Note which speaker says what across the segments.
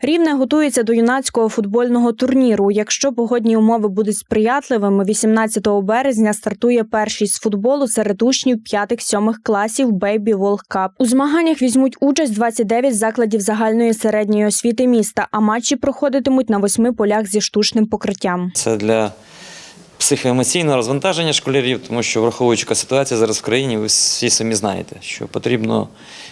Speaker 1: Рівне готується до юнацького футбольного турніру. Якщо погодні умови будуть сприятливими, 18 березня стартує першість з футболу серед учнів 5-7 класів Baby World Cup. У змаганнях візьмуть участь 29 закладів загальної середньої освіти міста, а матчі проходитимуть на восьми полях зі штучним покриттям.
Speaker 2: Це для психоемоційного розвантаження школярів, тому що враховуючи ситуація зараз в країні, ви всі самі знаєте, що потрібно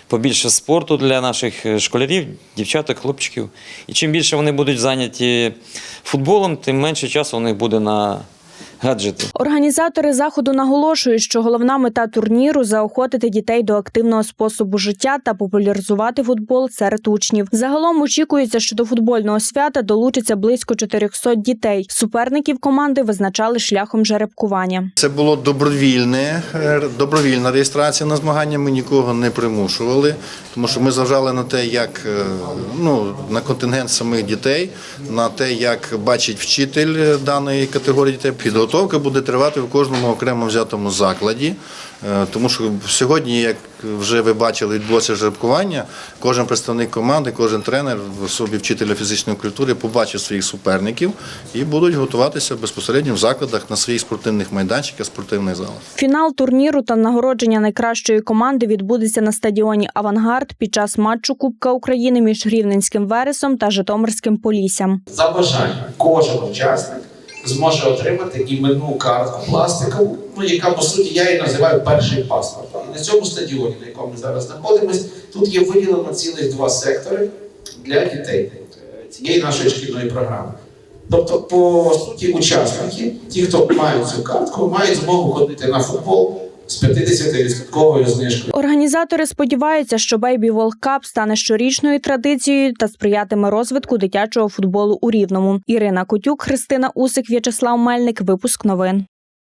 Speaker 2: побільше спорту для наших е, школярів, дівчаток, хлопчиків. І чим більше вони будуть зайняті футболом, тим менше часу у них буде на гаджети.
Speaker 1: Організатори заходу наголошують, що головна мета турніру заохотити дітей до активного способу життя та популяризувати футбол серед учнів. Загалом очікується, що до футбольного свята долучиться близько 400 дітей. Суперників команди визначали шляхом жеребкування.
Speaker 3: Це було добровільне, е, добровільна реєстрація на змагання. Ми нікого не примушували, тому що ми зважали на те, як е, ну, на контингент самих дітей, на те, як бачить вчитель е, даної категорії дітей. Підготовка буде тривати в кожному окремо взятому закладі. Е, Тому що сьогодні, як вже ви бачили, відбулося жеребкування. Кожен представник команди, кожен тренер в особі вчителя фізичної культури побачив своїх суперників і будуть готуватися безпосередньо в закладах на своїх спортивних майданчиках, спортивних залах.
Speaker 1: Фінал турніру та нагородження найкращої команди відбудеться на стадіоні Авангард під час матчу Кубка України між Рівненським Вересом та Житомирським Поліссям.
Speaker 4: За бажанням кожен учасник зможе отримати іменну картку пластикову, ну яка по суті я її називаю перший паспорт. І на цьому стадіоні, на якому ми зараз знаходимося, тут є виділено цілих два сектори для дітей е, цієї нашої шкільної програми. Тобто, по суті, учасники, ті, хто мають цю картку, мають змогу ходити на футбол з 50-відсотковою знижкою.
Speaker 1: Організатори сподіваються, що Baby World Cup стане щорічною традицією та сприятиме розвитку дитячого футболу у Рівному. Ірина Котюк, Христина Усик, В'ячеслав Мельник. Випуск новин.